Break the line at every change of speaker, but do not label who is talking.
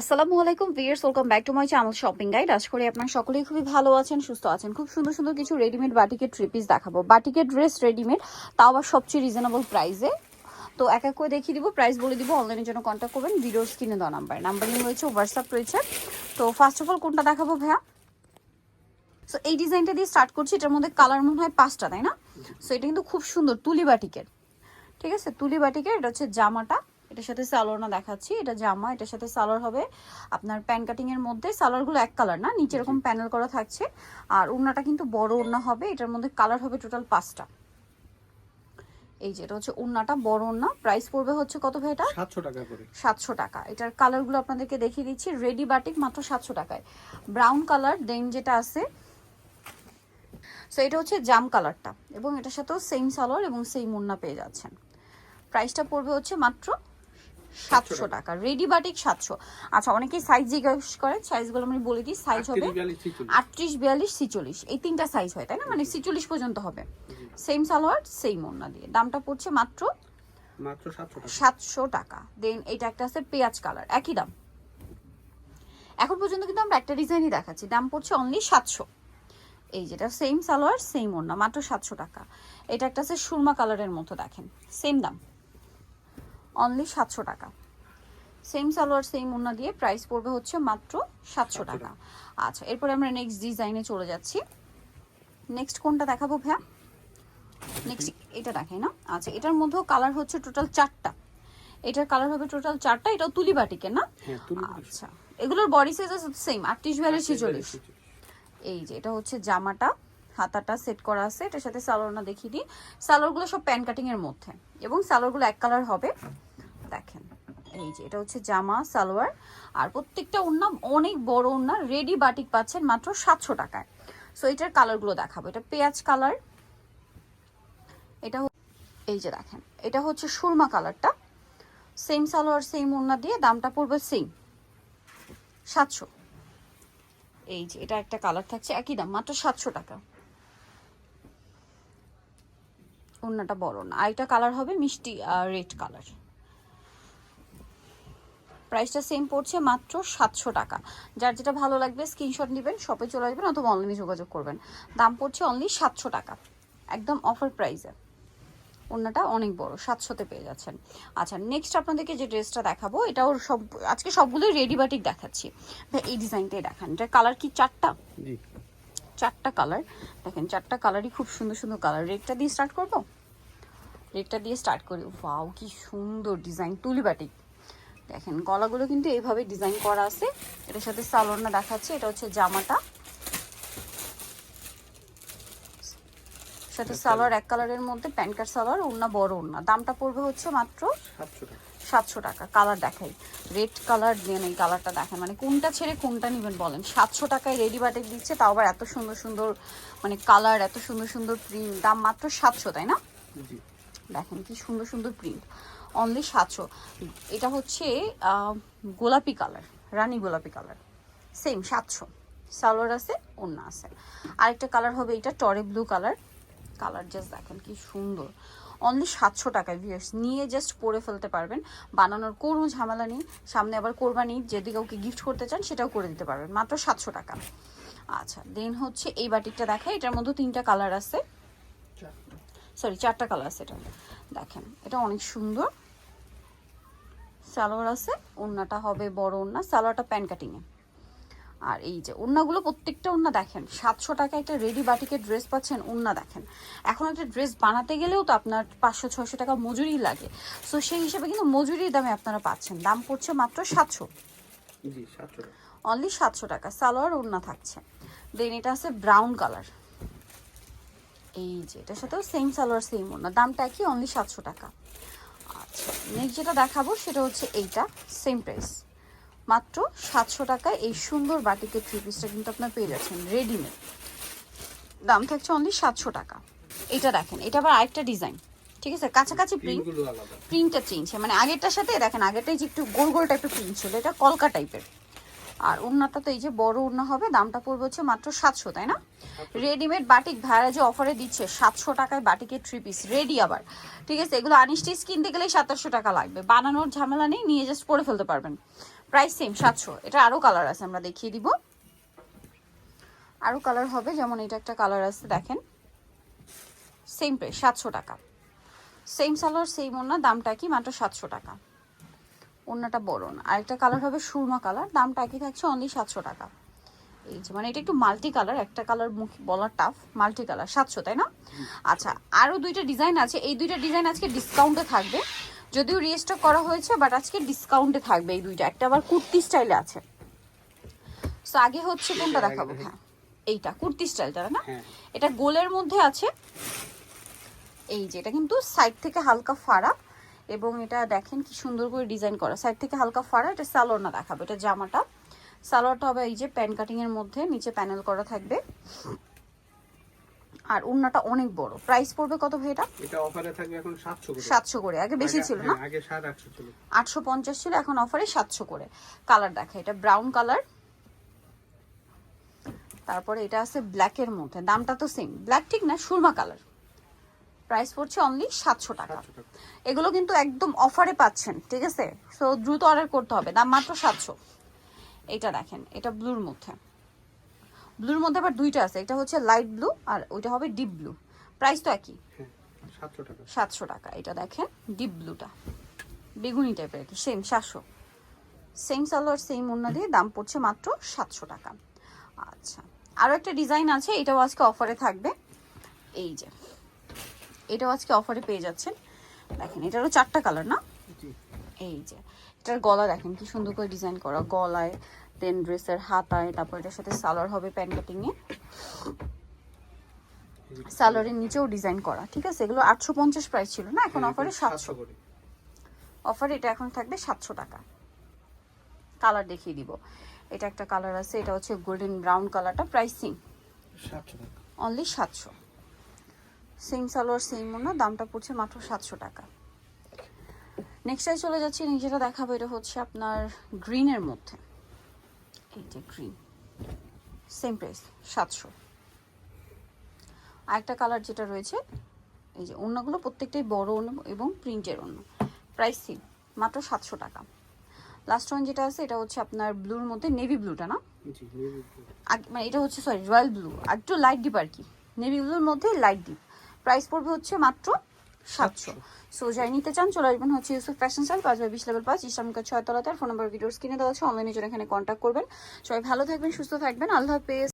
আসসালামু আলাইকুম viewers welcome back to my channel shopping guide. আজ করি আপনার সকলেই খুবই ভালো আছেন, সুস্থ আছেন। খুব সুন্দর সুন্দর কিছু রেডিমেড বাটিকের থ্রি পিস দেখাবো। বাটিকের ড্রেস রেডিমেড তাও আবার সবচেয়ে রিজনেবল প্রাইসে তো এক এক করে দেখিয়ে দিব প্রাইস বলে দিব অনলাইনের জন্য কন্ট্যাক্ট করবেন ভিডিওর স্ক্রিনে দেওয়া নাম্বার নাম্বারিং রয়েছে হোয়াটসঅ্যাপ রয়েছে। তো ফার্স্ট অফ অল কোনটা দেখাবো ভাইয়া? সো এই ডিজাইনটা দিয়ে স্টার্ট করছি, এটার মধ্যে কালার মনে হয় পাঁচটা, তাই না? সো এটা কিন্তু খুব সুন্দর, তুলি বাটিকের। ঠিক আছে? তুলি বাটিকের, এটা হচ্ছে জামাটা। এটার সাথে সালোয়ার দেখাচ্ছি এটা জামা এটার সাথে সালোয়ার হবে আপনার প্যান কাটিং এর মধ্যে সালোয়ারগুলো এক কালার না নিচে এরকম প্যানেল করা থাকছে। আর ওড়নাটা কিন্তু বড় ওড়না হবে এটার মধ্যে কালার হবে টোটাল পাঁচটা। এই যে এটা হচ্ছে ওড়নাটা বড় ওড়না। প্রাইস পড়বে হচ্ছে কত ভাই এটা?
সাতশো টাকা করে।
সাতশো টাকা। এটার কালারগুলো আপনাদেরকে দেখিয়ে দিচ্ছি রেডি বাটিক মাত্র সাতশো টাকায়। ব্রাউন কালার দেন যেটা আছে সো এটা হচ্ছে জাম কালারটা। এবং এটার সাথেও সেম সালোয়ার এবং সেম মুন্না পেয়ে যাচ্ছেন। প্রাইসটা পড়বে হচ্ছে মাত্র সাতশো টাকা। রেডি বাটিক সাতশো। আচ্ছা অনেকেই সাইজ জিজ্ঞেস করেন সাইজগুলো আমি বলে দিই। সাইজ হবে
আটত্রিশ, বিয়াল্লিশ, ছিচল্লিশ।
এই তিনটা সাইজ হয় তাই না? মানে ছিচল্লিশ পর্যন্ত হবে। সেম সালোয়ার সেম ওড়না দিয়ে। দামটা পড়ছে মাত্র
মাত্র সাতশো টাকা।
সাতশো টাকা। দেন এটা একটা আছে পেঁয়াজ কালার একই দাম। এখন পর্যন্ত কিন্তু আমরা একটা ডিজাইনই দেখাচ্ছি। দাম পড়ছে অনলি সাতশো। এই যেটা সেম সালোয়ার সেম ওড়না মাত্র সাতশো টাকা। এটা একটা আছে সুরমা কালারের মতো দেখেন। সেম দাম। অনলি সাতশো টাকা। সেম সালোয়ার সেম ওড়না দিয়ে প্রাইস পড়বে হচ্ছে মাত্র সাতশো টাকা। আচ্ছা এরপরে আমরা নেক্সট ডিজাইনে চলে যাচ্ছি। নেক্সট কোনটা দেখাবো ভ্যা নেক্সট এটা দেখাই না। আচ্ছা এটার মধ্যেও কালার হচ্ছে টোটাল চারটা। এটার কালার হবে টোটাল চারটা এটাও তুলি বাটিকে না?
হ্যাঁ
আচ্ছা এগুলোর বডি সাইজ সেম আটত্রিশ বিয়াল্লিশ ছেচল্লিশ। এই যে এটা হচ্ছে জামাটা। হাতাটা সেট করা আছে, এটার সাথে সালোয়ারনা দেখিয়ে দিই। সালোয়ারগুলো সব প্যান কাটিং এর মধ্যে এবং সালোয়ারগুলো এক কালার হবে। দেখেন, এই যে এটা হচ্ছে জামা, সালোয়ার। আর প্রত্যেকটা ওড়না অনেক বড় ওড়না রেডি বাটিক পাচ্ছেন মাত্র সাতশো টাকায়। সো এটার কালারগুলো দেখাবো। এটা পেঁয়াজ কালার। এটা এই যে দেখেন, এটা হচ্ছে সুরমা কালারটা। সেম সালোয়ার সেম ওড়না দিয়ে দামটা পড়বে সেম সাতশো। এই যে, এটা একটা কালার থাকছে একই দাম, মাত্র সাতশো টাকা। ওড়নাটা বড় না। আর এটা কালার হবে মিষ্টি রেড কালার প্রাইসটা সেম পড়ছে মাত্র সাতশো টাকা। যার যেটা ভালো লাগবে স্ক্রিনশট নেবেন শপে চলে আসবেন অথবা অনলাইনে যোগাযোগ করবেন। দাম পড়ছে অনলি সাতশো টাকা। একদম অফার প্রাইসে ওড়নাটা অনেক বড়, সাতশোতে পেয়ে যাচ্ছেন। আচ্ছা নেক্সট আপনাদেরকে যে ড্রেসটা দেখাবো, এটাও সব, আজকে সবগুলোই রেডিবাটিক দেখাচ্ছি। এই ডিজাইনটাই দেখান। এটা কালার কি চারটা? চারটা কালার দেখেন, চারটা কালারই খুব সুন্দর সুন্দর কালার রেডটা দিয়ে স্টার্ট করব? রেডটা দিয়ে স্টার্ট করি। ওয়াও কি সুন্দর ডিজাইন তুলি বাটিক দেখেন, গলাগুলো কিন্তু এইভাবে ডিজাইন করা আছে। এটার সাথে সালোয়ারটা দেখাচ্ছে। এটা হচ্ছে জামাটা। সাথে সালোয়ার এক কালারের মধ্যে প্যান্ট কাট সালোয়ার ওড়না বড় ওড়না। দামটা পড়বে হচ্ছে মাত্র
সাতশো টাকা।
কালার দেখাই। রেড কালার দেন এই কালারটা দেখেন মানে কোনটা ছেড়ে কোনটা নেবেন বলেন। সাতশো টাকায় রেডি বাটেক দিচ্ছে তাও আবার এত সুন্দর সুন্দর মানে কালার এত সুন্দর সুন্দর প্রিন্ট দাম মাত্র সাতশো তাই না? দেখেন কি সুন্দর সুন্দর প্রিন্ট অনলি সাতশো। এটা হচ্ছে গোলাপি কালার রানী গোলাপি কালার। সেম সাতশো। সালোয়ার আছে ওড়না আছে। আরেকটা কালার হবে এটা টরে ব্লু কালার। কালার জাস্ট দেখেন কি সুন্দর। অনলি সাতশো টাকায় ভিউয়ার্স নিয়ে জাস্ট পরে ফেলতে পারবেন। বানানোর কোনো ঝামেলা নেই। সামনে আবার কোরবানি, যদি কাউকে গিফট করতে চান, সেটাও করে দিতে পারবেন। মাত্র সাতশো টাকা। আচ্ছা দেন হচ্ছে এই বাটিকটা দেখাই। এটার মধ্যে তিনটা কালার আছে। সরি চারটা কালার আছে এটা দেখেন, এটা অনেক সুন্দর। সালোয়ার আছে, ওড়নাটা হবে বড় ওড়না। সালোয়ারটা প্যান কাটিংয়ে। আর এই যে ওড়নাগুলো প্রত্যেকটা ওড়না দেখেন সাতশো টাকা একটা রেডি বাটিকের ড্রেস পাচ্ছেন ওড়না দেখেন। এখন একটা ড্রেস বানাতে গেলেও তো আপনার পাঁচশো ছশো টাকা মজুরি লাগে। সো সেই হিসেবে কিন্তু মজুরির দামে আপনারা পাচ্ছেন। দাম পড়ছে মাত্র সাতশো। অনলি সাতশো টাকা। সালোয়ার ওড়না থাকছে। দেন এটা আছে ব্রাউন কালার এই যে এটার সাথেও সেম সালোয়ার সেম ওড়না দামটা কি অনলি সাতশো টাকা। আচ্ছা নেক্সট যেটা দেখাবো সেটা হচ্ছে এইটা সেম প্রাইস মাত্র সাতশো টাকায় এই সুন্দর বাটিকের থ্রি পিসটা কিন্তু আপনার পেয়ে যাচ্ছেন রেডিমেড দাম থাকছে অনলি সাতশো টাকা। এটা দেখেন এটা আবার আরেকটা ডিজাইন ঠিক আছে? কাছাকাছি প্রিন্ট প্রিন্টটা চেঞ্জ হয়। মানে আগেরটার সাথে দেখেন আগেরটাই যে একটু গোল গোল টাইপের প্রিন্ট ছিল এটা কলকা টাইপের আর ওড়নাটা তো এই যে বড় ওড়না হবে দামটা পড়বে হচ্ছে মাত্র সাতশো তাই না? রেডিমেড বাটিক ভাড়া যে অফারে দিচ্ছে সাতশো টাকায় বাটিকের থ্রি পিস রেডি আবার। ঠিক আছে? এগুলো আনিস্টিস কিনতে গেলেই সাতাশশো টাকা লাগবে। বানানোর ঝামেলা নেই নিয়ে জাস্ট পরে ফেলতে পারবেন। প্রাইস সেম সাতশো। এটা আরও কালার আছে আমরা দেখিয়ে দিব। আরও কালার হবে যেমন এটা একটা কালার আছে দেখেন। সেম প্রাইস সাতশো টাকা। সেম সালোয়ার সেম ওনা দামটা কি? মাত্র সাতশো টাকা। ওনাটা বড় না। আরেকটা কালার হবে সুরমা কালার দামটা একই থাকছে অনলি সাতশো টাকা। এই যে মানে এটা একটু মাল্টি কালার একটা কালার মুখ বলা টাফ মাল্টি কালার সাতশো তাই না? আচ্ছা আরও দুইটা ডিজাইন আছে। এই দুইটা ডিজাইন আজকে ডিসকাউন্টে থাকবে। যদিও রিস্টক করা হয়েছে বাট আজকে ডিসকাউন্টে থাকবে এই দুইটা। একটা আবার কুর্তি স্টাইলে আছে। সো আগে হচ্ছে কোনটা দেখাবো? হ্যাঁ এইটা কুর্তি স্টাইলটা না?
হ্যাঁ।
এটা গোলের মধ্যে আছে। এই যে এটা কিন্তু সাইড থেকে হালকা ফাড়া এবং এটা দেখেন কি সুন্দর করে ডিজাইন করা। সাইড থেকে হালকা ফাড়া এটা সালোয়ার না দেখাবো এটা জামাটা। সালোয়ারটা হবে এই যে প্যান কাটিং এর মধ্যে নিচে প্যানেল করা থাকবে। আর উন্নাটা অনেক বড়। প্রাইস পড়বে কত ভাই এটা?
এটা অফারে থাকবে এখন সাতশো করে।
সাতশো করে আগে বেশি ছিল না?
আগে সাড়ে আটশো ছিল।
আটশো পঞ্চাশ ছিল এখন অফারে সাতশো করে। কালার দেখা এটা ব্রাউন কালার তারপরে এটা আছে ব্ল্যাকের মধ্যে দামটা তো সেম ব্ল্যাক ঠিক না সুরমা কালার প্রাইস পড়ছে অনলি সাতশো টাকা।
সাতশো টাকা।
এগুলো কিন্তু একদম অফারে পাচ্ছেন ঠিক আছে? সো দ্রুত অর্ডার করতে হবে দাম মাত্র সাতশো। এটা দেখেন এটা ব্লুর মধ্যে। ব্লুর মধ্যে আবার দুইটা আছে। এটা হচ্ছে লাইট ব্লু আর ওইটা হবে ডিপ ব্লু। প্রাইস তো একই।
হ্যাঁ সাতশো টাকা।
এটা দেখেন ডিপ ব্লুটা। বেগুনি টাইপের আর কি সেম সাতশো। সেম সালোয়ার সেম ওড়না দিয়ে দাম পড়ছে মাত্র সাতশো টাকা। আচ্ছা আরও একটা ডিজাইন আছে এটাও আজকে অফারে থাকবে। এই যে এটাও আজকে অফারে পেয়ে যাচ্ছেন। দেখেন এটারও চারটা কালার না? এই যে এটার গলা দেখেন কি সুন্দর করে ডিজাইন করা। গলায় দেন ড্রেসের হাতায় তারপর এটার সাথে সালোয়ার হবে প্যান্ট কাটিং এ সালোয়ারের নিচেও ডিজাইন করা ঠিক আছে? এগুলো আটশো পঞ্চাশ প্রাইস ছিল না? এখন
হ্যাঁ,
অফারে সাতশো।
করে।
অফার এটা এখন থাকবে সাতশো টাকা। কালার দেখিয়ে দিব। এটা একটা কালার আছে এটা হচ্ছে গোল্ডেন ব্রাউন কালারটা প্রাইসিং
সাতশো
অনলি সাতশো। সেম সালোয়ার সেম না দামটা পড়ছে মাত্র সাতশো টাকা। নেক্সটে চলে যাচ্ছি নিজেরা দেখাবো। এটা হচ্ছে আপনার গ্রিনের মধ্যে। এই যে গ্রিন সেম প্রাইস সাতশো। আরেকটা কালার যেটা রয়েছে এই যে অন্যগুলো প্রত্যেকটাই বড় অন্য এবং প্রিন্টের অন্য। প্রাইস সেম মাত্র সাতশো টাকা। লাস্ট ওয়ান যেটা আছে এটা হচ্ছে আপনার ব্লুর মধ্যে নেভি ব্লুটা না? মানে এটা হচ্ছে সরি রয়্যাল ব্লু আর একটু লাইট ডিপ আর কি। নেভি ব্লুর মধ্যে লাইট ডিপ প্রাইস পড়বে হচ্ছে মাত্র সাতশো। সো যাই নিতে চান চলে আসবেন হচ্ছে ইউসুফ ফ্যাশন স্টাইল পাঁচ বাই বিশ লেভেল পাঁচ ইসলামিকা ছয় তলাতে। ফোন নাম্বার ভিডিওস কিনে দেওয়া আছে অনলাইনে জন্য এখানে কন্ট্যাক্ট করবেন। সবাই ভালো থাকবেন সুস্থ থাকবেন। আল্লাহ হাফেজ।